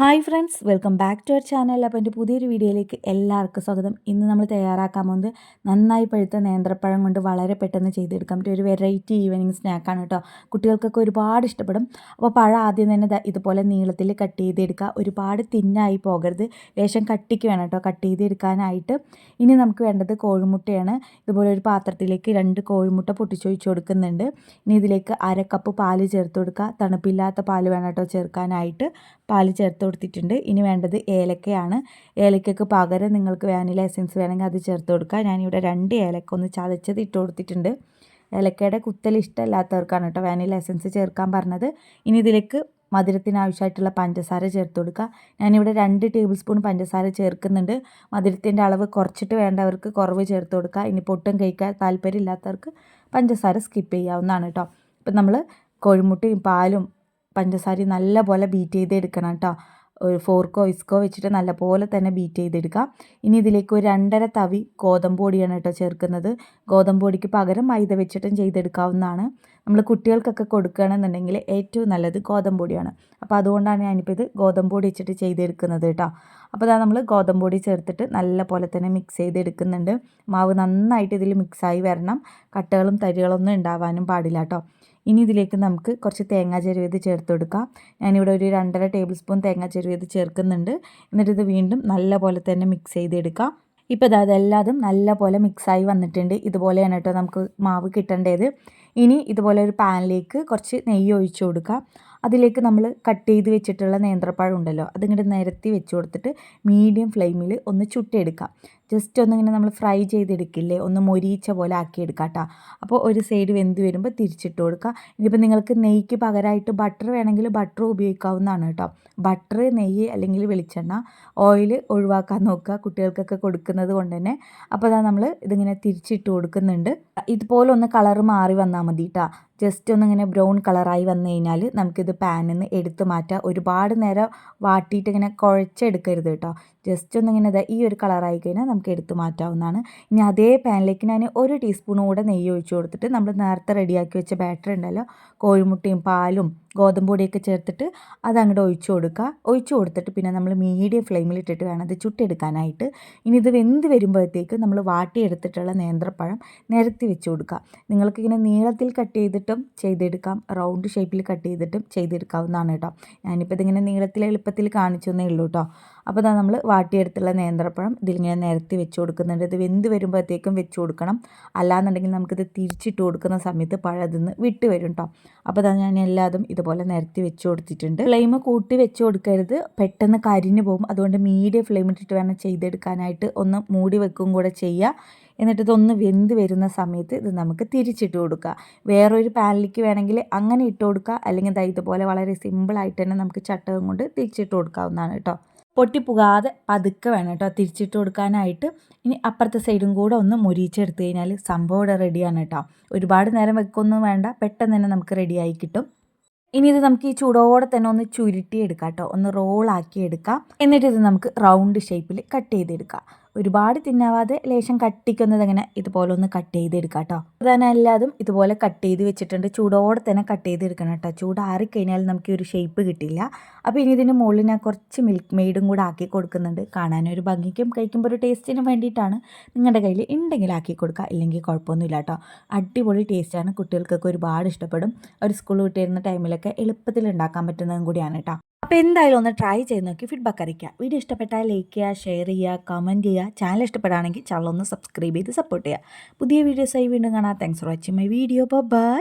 Hi friends welcome back to our channel അപ്പോൾ എന്റെ പുതിയൊരു വീഡിയോയിലേക്ക് എല്ലാവർക്കും സ്വാഗതം. ഇന്ന് നമ്മൾ തയ്യാറാക്കാൻ പോകുന്നത് നന്നായി പഴുത്ത നേന്ത്രപ്പഴം കൊണ്ട് വളരെ പെട്ടെന്ന് ചെയ്തെടുക്കാൻ പറ്റിയ ഒരു വെറൈറ്റി ഈവനിങ് സ്നാക്കാണ് കേട്ടോ കുട്ടികൾക്കൊക്കെ ഒരുപാട് ഇഷ്ടപ്പെടും. അപ്പോൾ പഴം ആദ്യം തന്നെ ഇതുപോലെ നീളത്തിൽ കട്ട് ചെയ്തെടുക്കുക. ഒരുപാട് തിന്നായി പോകരുത്. ലേശം കട്ടിക്ക് വേണം കേട്ടോ കട്ട് ചെയ്തെടുക്കാനായിട്ട്. ഇനി നമുക്ക് വേണ്ടത് കോഴിമുട്ടയാണ്. ഇതുപോലെ ഒരു പാത്രത്തിലേക്ക് രണ്ട് കോഴിമുട്ട പൊട്ടിച്ചൊഴിച്ച് കൊടുക്കുന്നുണ്ട്. ഇനി ഇതിലേക്ക് അര കപ്പ് പാൽ ചേർത്ത് കൊടുക്കുക. തണുപ്പില്ലാത്ത പാൽ വേണം കേട്ടോ ചേർക്കാനായിട്ട്. പാൽ ചേർത്ത് കൊടുത്തിട്ടുണ്ട്. ഇനി വേണ്ടത് ഏലക്കയാണ്. ഏലക്കയ്ക്ക് പകരം നിങ്ങൾക്ക് വാനില എസൻസ് വേണമെങ്കിൽ അത് ചേർത്ത് കൊടുക്കുക ഞാനിവിടെ രണ്ട് ഏലക്ക ഒന്ന് ചതച്ചത് ഇട്ട് കൊടുത്തിട്ടുണ്ട്. ഏലക്കയുടെ കുത്തൽ ഇഷ്ടമല്ലാത്തവർക്കാണ് കേട്ടോ വാനില എസൻസ് ചേർക്കാൻ പറഞ്ഞത്. ഇനി ഇതിലേക്ക് മധുരത്തിന് ആവശ്യമായിട്ടുള്ള പഞ്ചസാര ചേർത്ത് കൊടുക്കുക ഞാനിവിടെ രണ്ട് ടേബിൾ സ്പൂൺ പഞ്ചസാര ചേർക്കുന്നുണ്ട്. മധുരത്തിന്റെ അളവ് കുറച്ചിട്ട് വേണ്ടവർക്ക് കുറവ് ചേർത്ത് കൊടുക്കുക ഇനി പൊട്ടും കഴിക്കാൻ താല്പര്യമില്ലാത്തവർക്ക് പഞ്ചസാര സ്കിപ്പ് ചെയ്യാവുന്നതാണ് കേട്ടോ. ഇപ്പം നമ്മൾ കോഴിമുട്ടയും പാലും പഞ്ചസാരയും നല്ല പോലെ ബീറ്റ് ചെയ്തെടുക്കണം കേട്ടോ ഒരു ഫോർക്കോ വിസ്കോ വെച്ചിട്ട് നല്ലപോലെ തന്നെ ബീറ്റ് ചെയ്തെടുക്കുക ഇനി ഇതിലേക്ക് ഒരു രണ്ടര തവി ഗോതമ്പ് പൊടിയാണ് കേട്ടോ ചേർക്കുന്നത്. ഗോതമ്പ് പൊടിക്ക് പകരം മൈദ വെച്ചിട്ടും ചെയ്തെടുക്കാവുന്നതാണ്. നമ്മൾ കുട്ടികൾക്കൊക്കെ കൊടുക്കുകയാണെന്നുണ്ടെങ്കിൽ ഏറ്റവും നല്ലത് ഗോതമ്പ് പൊടിയാണ്. അപ്പോൾ അതുകൊണ്ടാണ് ഞാനിപ്പോൾ ഇത് ഗോതമ്പ് പൊടി വെച്ചിട്ട് ചെയ്തെടുക്കുന്നത് കേട്ടോ അപ്പോൾ അതാ നമ്മൾ ഗോതമ്പ് പൊടി ചേർത്തിട്ട് നല്ല പോലെ തന്നെ മിക്സ് ചെയ്തെടുക്കുന്നുണ്ട്. മാവ് നന്നായിട്ട് ഇതിൽ മിക്സായി വരണം. കട്ടകളും തരികളൊന്നും ഉണ്ടാവാനും പാടില്ല കേട്ടോ ഇനി ഇതിലേക്ക് നമുക്ക് കുറച്ച് തേങ്ങ ചെരുവത് ചേർത്ത് കൊടുക്കാം. ഞാനിവിടെ ഒരു രണ്ടര ടേബിൾ സ്പൂൺ തേങ്ങ ചെരുവത് ചേർക്കുന്നുണ്ട്. എന്നിട്ട് ഇത് വീണ്ടും നല്ല പോലെ തന്നെ മിക്സ് ചെയ്തെടുക്കാം. ഇപ്പോൾ ഇത് അതെല്ലാതും നല്ല പോലെ മിക്സായി വന്നിട്ടുണ്ട്. ഇതുപോലെയാണ് കേട്ടോ നമുക്ക് മാവ് കിട്ടേണ്ടത്. ഇനി ഇതുപോലെ ഒരു പാനിലേക്ക് കുറച്ച് നെയ്യ് ഒഴിച്ചു കൊടുക്കാം. അതിലേക്ക് നമ്മൾ കട്ട് ചെയ്ത് വെച്ചിട്ടുള്ള നേന്ത്രപ്പഴം ഉണ്ടല്ലോ അതിങ്ങോട്ട് നിരത്തി വെച്ച് കൊടുത്തിട്ട് മീഡിയം ഫ്ലെയിമിൽ ഒന്ന് ചുട്ടെടുക്കാം. ജസ്റ്റ് ഒന്നിങ്ങനെ നമ്മൾ ഫ്രൈ ചെയ്തെടുക്കില്ലേ ഒന്ന് മൊരീച്ച പോലെ ആക്കിയെടുക്കാം കേട്ടോ അപ്പോൾ ഒരു സൈഡ് വെന്ത് വരുമ്പോൾ തിരിച്ചിട്ട് കൊടുക്കുക ഇനിയിപ്പോൾ നിങ്ങൾക്ക് നെയ്ക്ക് പകരമായിട്ട് ബട്ടർ വേണമെങ്കിൽ ബട്ടർ ഉപയോഗിക്കാവുന്നതാണ് കേട്ടോ ബട്ടർ നെയ്യ് അല്ലെങ്കിൽ വെളിച്ചെണ്ണ ഓയിൽ ഒഴിവാക്കാൻ നോക്കുക കുട്ടികൾക്കൊക്കെ കൊടുക്കുന്നത് കൊണ്ട് തന്നെ. അപ്പോൾ അതാ നമ്മൾ ഇതിങ്ങനെ തിരിച്ചിട്ട് കൊടുക്കുന്നുണ്ട്. ഇതുപോലെ ഒന്ന് കളർ മാറി വന്നാൽ മതി കേട്ടോ ജസ്റ്റ് ഒന്നിങ്ങനെ ബ്രൗൺ കളറായി വന്നു കഴിഞ്ഞാൽ നമുക്കിത് പാനിൽ നിന്ന് എടുത്ത് മാറ്റാം. ഒരുപാട് നേരം വാട്ടിയിട്ട് ഇങ്ങനെ കുഴച്ചെടുക്കരുത് കേട്ടോ. ജസ്റ്റ് ഒന്നിങ്ങനെ ഈ ഒരു കളറായി കഴിഞ്ഞാൽ നമുക്ക് എടുത്തു മാറ്റാവുന്നതാണ്. ഇനി അതേ പാനിലേക്ക് ഞാൻ ഒരു ടീസ്പൂൺ കൂടെ നെയ്യ് ഒഴിച്ചു കൊടുത്തിട്ട് നമ്മൾ നേരത്തെ റെഡിയാക്കി വെച്ച ബാറ്റർ ഉണ്ടല്ലോ. കോഴിമുട്ടയും പാലും ഗോതമ്പ് പൊടിയൊക്കെ ചേർത്തിട്ട് അത് അങ്ങോട്ട് ഒഴിച്ച് കൊടുക്കുക. ഒഴിച്ച് കൊടുത്തിട്ട് പിന്നെ നമ്മൾ മീഡിയം ഫ്ലെയിമിൽ ഇട്ടിട്ട് വേണം അത് ചുട്ടെടുക്കാനായിട്ട്. ഇനി ഇത് വെന്ത് വരുമ്പോഴത്തേക്ക് നമ്മൾ വാട്ടിയെടുത്തിട്ടുള്ള നേന്ത്രപ്പഴം നിരത്തി വെച്ച് കൊടുക്കുക. നിങ്ങൾക്കിങ്ങനെ നീളത്തിൽ കട്ട് ചെയ്തിട്ടും ചെയ്തെടുക്കാം. റൗണ്ട് ഷേപ്പിൽ കട്ട് ചെയ്തിട്ടും ചെയ്തെടുക്കാവുന്നതാണ് കേട്ടോ. ഞാനിപ്പോൾ ഇതിങ്ങനെ നീളത്തിൽ എളുപ്പത്തിൽ കാണിച്ചെന്നേ ഉള്ളൂ കേട്ടോ. അപ്പോൾ അതാ നമ്മൾ വാട്ടിയെടുത്തുള്ള നേന്ത്രപ്പഴം ഇതിലിങ്ങനെ നിരത്തി വെച്ച് കൊടുക്കുന്നുണ്ട്. ഇത് വെന്ത് വരുമ്പോഴത്തേക്കും വെച്ച് കൊടുക്കണം. അല്ലാന്നുണ്ടെങ്കിൽ നമുക്കിത് തിരിച്ചിട്ട് കൊടുക്കുന്ന സമയത്ത് പഴം വിട്ട് വരും കേട്ടോ. അപ്പോൾ അതാ ഞാൻ എല്ലാതും ഇതുപോലെ നിരത്തി വെച്ച് കൊടുത്തിട്ടുണ്ട്. ഫ്ലെയിം കൂട്ടി വെച്ച് കൊടുക്കരുത്. പെട്ടെന്ന് കരിഞ്ഞു പോകും. അതുകൊണ്ട് മീഡിയം ഫ്ലെയിം ഇട്ടിട്ട് വേണം ചെയ്തെടുക്കാനായിട്ട്. ഒന്ന് മൂടി വെക്കും കൂടെ ചെയ്യുക എന്നിട്ട് ഇതൊന്ന് വെന്ത് വരുന്ന സമയത്ത് ഇത് നമുക്ക് തിരിച്ചിട്ട് കൊടുക്കുക വേറൊരു പാനിലേക്ക് വേണമെങ്കിൽ അങ്ങനെ ഇട്ട് കൊടുക്കുക അല്ലെങ്കിൽ ഇതുപോലെ വളരെ സിമ്പിളായിട്ട് തന്നെ നമുക്ക് ചട്ടകം കൊണ്ട് തിരിച്ചിട്ട് കൊടുക്കാവുന്നതാണ് കേട്ടോ. പൊട്ടിപ്പുകാതെ പതുക്കെ വേണം കേട്ടോ തിരിച്ചിട്ട് കൊടുക്കാനായിട്ട്. ഇനി അപ്പുറത്തെ സൈഡും കൂടെ ഒന്ന് മുരിച്ചെടുത്ത് കഴിഞ്ഞാൽ സംഭവം ഇവിടെ റെഡിയാണ് കേട്ടോ. ഒരുപാട് നേരം വെക്കൊന്നും വേണ്ട. പെട്ടെന്ന് തന്നെ നമുക്ക് റെഡിയായി കിട്ടും. ഇനി ഇത് നമുക്ക് ഈ ചൂടോടെ തന്നെ ഒന്ന് ചുരുട്ടി എടുക്കാം കേട്ടോ. ഒന്ന് റോളാക്കി എടുക്കാം എന്നിട്ട് ഇത് നമുക്ക് റൗണ്ട് ഷേപ്പിൽ കട്ട് ചെയ്തെടുക്കാം. ഒരുപാട് തിന്നാവാതെ ലേശം കട്ടിക്കുന്നത് അങ്ങനെ ഇതുപോലെ ഒന്ന് കട്ട് ചെയ്തെടുക്കാം കേട്ടോ അതാണ് എല്ലാതും ഇതുപോലെ കട്ട് ചെയ്ത് വെച്ചിട്ടുണ്ട്. ചൂടോടെ തന്നെ കട്ട് ചെയ്തെടുക്കണം കേട്ടോ ചൂടാറിക്കഴിഞ്ഞാൽ നമുക്ക് ഒരു ഷേപ്പ് കിട്ടില്ല. അപ്പോൾ ഇനി ഇതിന്റെ മുകളിൽ ഞാൻ കുറച്ച് മിൽക്ക് മെയ്ഡും കൂടെ ആക്കി കൊടുക്കുന്നുണ്ട്. കാണാനൊരു ഭംഗിക്കും കഴിക്കുമ്പോൾ ഒരു ടേസ്റ്റിനും വേണ്ടിയിട്ടാണ്. നിങ്ങളുടെ കയ്യിൽ ഉണ്ടെങ്കിൽ ആക്കി കൊടുക്കുക ഇല്ലെങ്കിൽ കുഴപ്പമൊന്നുമില്ല കേട്ടോ അടിപൊളി ടേസ്റ്റാണ് കുട്ടികൾക്കൊക്കെ ഒരുപാട് ഇഷ്ടപ്പെടും. ഒരു സ്കൂൾ വിട്ടിരുന്ന ടൈമിലൊക്കെ എളുപ്പത്തിൽ ഉണ്ടാക്കാൻ പറ്റുന്നതും കൂടിയാണ് കേട്ടോ അപ്പോൾ എന്തായാലും ഒന്ന് ട്രൈ ചെയ്ത് നോക്കി ഫീഡ്ബാക്ക് അറിയിക്കുക. വീഡിയോ ഇഷ്ടപ്പെട്ടാൽ ലൈക്ക് ചെയ്യുക ഷെയർ ചെയ്യുക കമന്റ് ചെയ്യുക. ചാനൽ ഇഷ്ടപ്പെടുകയാണെങ്കിൽ ചാനൽ ഒന്ന് സബ്സ്ക്രൈബ് ചെയ്ത് സപ്പോർട്ട് ചെയ്യുക. പുതിയ വീഡിയോസായി വീണ്ടും കാണാം. Thanks for watching my video bye